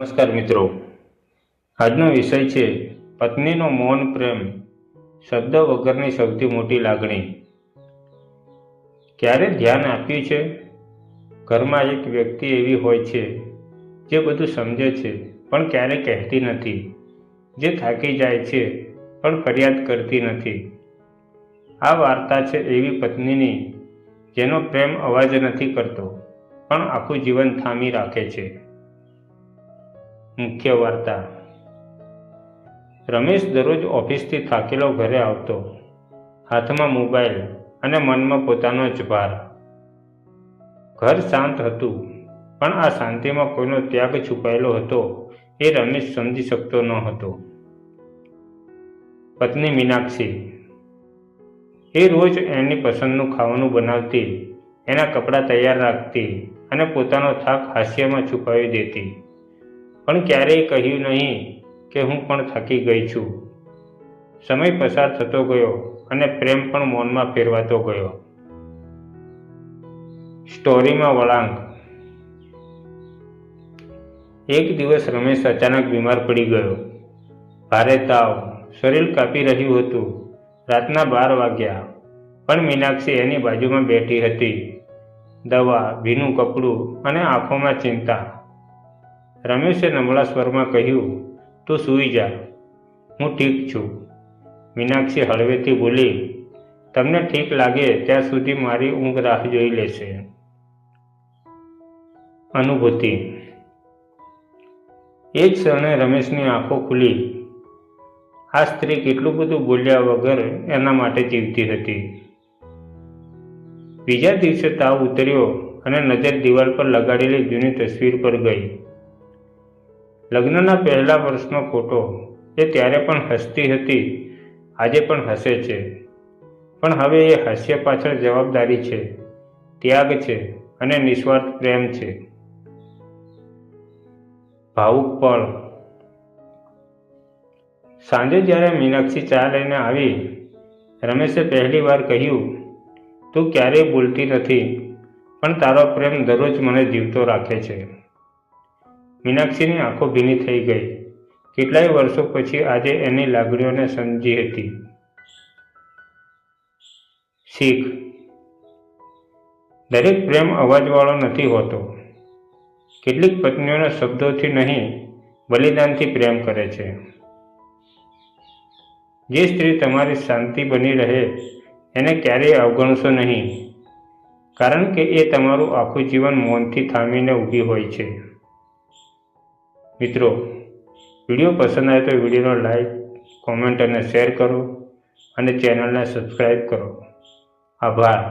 નમસ્કાર મિત્રો. આજનો વિષય છે પત્નીનો મૌન પ્રેમ, શબ્દ વગરની સૌથી મોટી લાગણી. ક્યારે ધ્યાન આપ્યું છે? ઘરમાં એક વ્યક્તિ એવી હોય છે જે બધું સમજે છે, પણ ક્યારે કહેતી નથી. જે થાકી જાય છે, પણ ફરિયાદ કરતી નથી. આ વાર્તા છે એવી પત્નીની, જેનો પ્રેમ અવાજ નથી કરતો, પણ આખું જીવન થામી રાખે છે. મુખ્ય વાર્તા. રમેશ દરરોજ ઓફિસથી થાકેલો ઘરે આવતો. હાથમાં મોબાઈલ અને મનમાં પોતાનો જ ભાર. ઘર શાંત હતું, પણ આ શાંતિમાં કોઈનો ત્યાગ છુપાયેલો હતો એ રમેશ સમજી શકતો ન હતો. પત્ની મીનાક્ષી. એ રોજ એની પસંદનું ખાવાનું બનાવતી, એના કપડાં તૈયાર રાખતી અને પોતાનો થાક હાસ્યમાં છુપાવી દેતી. પણ ક્યારેય કહ્યું નહીં કે હું પણ થાકી ગઈ છું. સમય પસાર થતો ગયો અને પ્રેમ પણ મૌનમાં ફેરવાતો ગયો. સ્ટોરીમાં વળાંક. એક દિવસ રમેશ અચાનક બીમાર પડી ગયો. ભારે તાવ, શરીર કાપી રહ્યું હતું. રાતના બાર વાગ્યા, પણ મીનાક્ષી એની બાજુમાં બેઠી હતી. દવા, ભીનું કપડું અને આંખોમાં ચિંતા. રમેશે નબળા સ્વરમાં કહ્યું, તું સૂઈ જા. હું ઠીક છું. મીનાક્ષી હળવેથી બોલી, તમને ઠીક લાગે ત્યાં સુધી મારી ઊંઘ રાહ જોઈ લેશે. અનુભૂતિ. એ જ ક્ષણે રમેશની આંખો ખુલી. આ સ્ત્રી કેટલું બધું બોલ્યા વગર એના માટે જીવતી હતી. બીજા દિવસે તાવ ઉતર્યો અને નજર દિવાલ પર લગાડેલી જૂની તસવીર પર ગઈ. લગ્નના પહેલા વર્ષનો ફોટો એ ત્યારે પણ હસતી હતી, આજે પણ હસે છે. પણ હવે એ હાસ્ય પાછળ જવાબદારી છે, ત્યાગ છે અને નિસ્વાર્થ પ્રેમ છે. ભાવુક પળ. સાંજે જ્યારે મીનાક્ષી ચા લઈને આવી, રમેશે પહેલી વાર કહ્યું, તું ક્યારેય બોલતી નથી, પણ તારો પ્રેમ દરરોજ મને જીવતો રાખે છે. મીનાક્ષીની આંખો ભીની થઈ ગઈ. કેટલાય વર્ષો પછી આજે એની લાગણીઓને સમજી હતી. શીખ. દરેક પ્રેમ અવાજવાળો નથી હોતો. કેટલીક પત્નીઓના શબ્દોથી નહીં, બલિદાનથી પ્રેમ કરે છે. જે સ્ત્રી તમારી શાંતિ બની રહે, એને ક્યારેય અવગણશો નહીં. કારણ કે એ તમારું આખું જીવન મૌનથી થામીને ઊભી હોય છે. મિત્રો, વીડિયો પસંદ આવે તો વિડીયોનો લાઈક કોમેન્ટ અને શેર કરો અને ચેનલને સબસ્ક્રાઈબ કરો. આભાર.